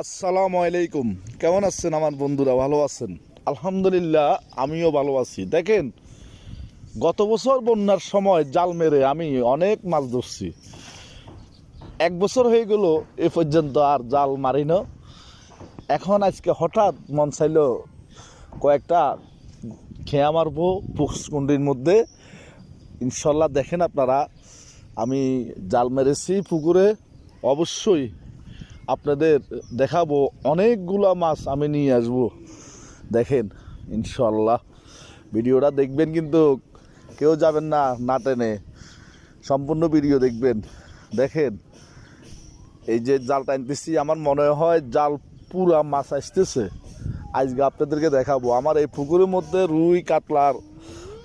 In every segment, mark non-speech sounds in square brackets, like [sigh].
আসসালামু আলাইকুম। কেমন আছেন আমার বন্ধুরা? ভালো আছেন? আলহামদুলিল্লাহ, আমিও ভালো আছি। দেখেন, গত বছর বন্যার সময় জাল মেরে আমি অনেক মাছ ধরছি। এক বছর হয়ে গেল, এ পর্যন্ত আর জাল মারি না। এখন আজকে হঠাৎ মন চাইল কয়েকটা খেয়া মারবো পুষ্কুণ্ডির মধ্যে। ইনশাল্লাহ দেখেন আপনারা, আমি জাল মেরেছি পুকুরে। অবশ্যই আপনাদের দেখাবো অনেকগুলা মাছ আমি নিয়ে আসব। দেখেন ইনশাল্লাহ ভিডিওটা দেখবেন কিন্তু কেউ যাবেন না না টেনে। সম্পূর্ণ ভিডিও দেখবেন। দেখেন, এই যে জাল টানতেছি, আমার মনে হয় জাল পুরা মাছ আসতেছে। আজকে আপনাদেরকে দেখাবো। আমার এই পুকুরের মধ্যে রুই কাতলার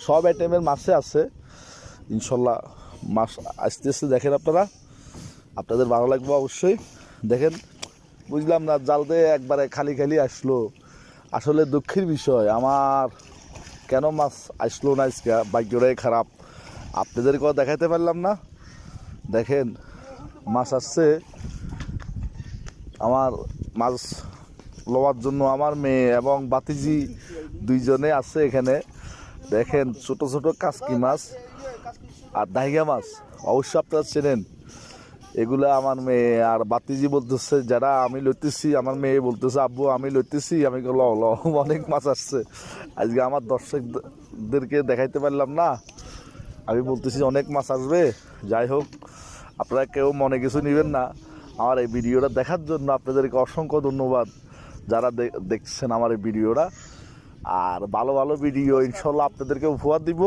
সব আইটেমের মাছে আছে। ইনশাল্লাহ মাছ আসতেছে, দেখেন আপনারা। আপনাদের ভালো লাগবে অবশ্যই। দেখেন, বুঝলাম না, জাল দিয়ে একবারে খালি খালি আসলো। আসলে দুঃখের বিষয়, আমার কেন মাছ আসলো না আজকে? ভাগ্যটাই খারাপ। আপনাদেরকেও দেখাতে পারলাম না। দেখেন, মাছ আসছে। আমার মাছ লওয়ার জন্য আমার মেয়ে এবং বাতিজি দুইজনে আছে এখানে। দেখেন, ছোট ছোট কাসকি মাছ আর দাহিয়া মাছ। অবশ্যই আপনারা চেনেন। এগুলা আমার মেয়ে, আর বাতিজি বলতেছে, যারা আমি লইতেছি, আমার মেয়ে বলতেছে, আব্বু, আমি লইতেছি। আমি ল ল [laughs] অনেক মাছ আসছে। আজকে আমার দর্শকদেরকে দেখাইতে পারলাম না। আমি বলতেছি, অনেক মাছ আসবে। যাই হোক, আপনারা কেউ মনে কিছু নেবেন না। আমার এই ভিডিওটা দেখার জন্য আপনাদেরকে অসংখ্য ধন্যবাদ যারা দেখছেন আমার এই ভিডিওটা। আর ভালো ভালো ভিডিও, ইনশাল্লাহ আপনাদেরকে উপহার দিব।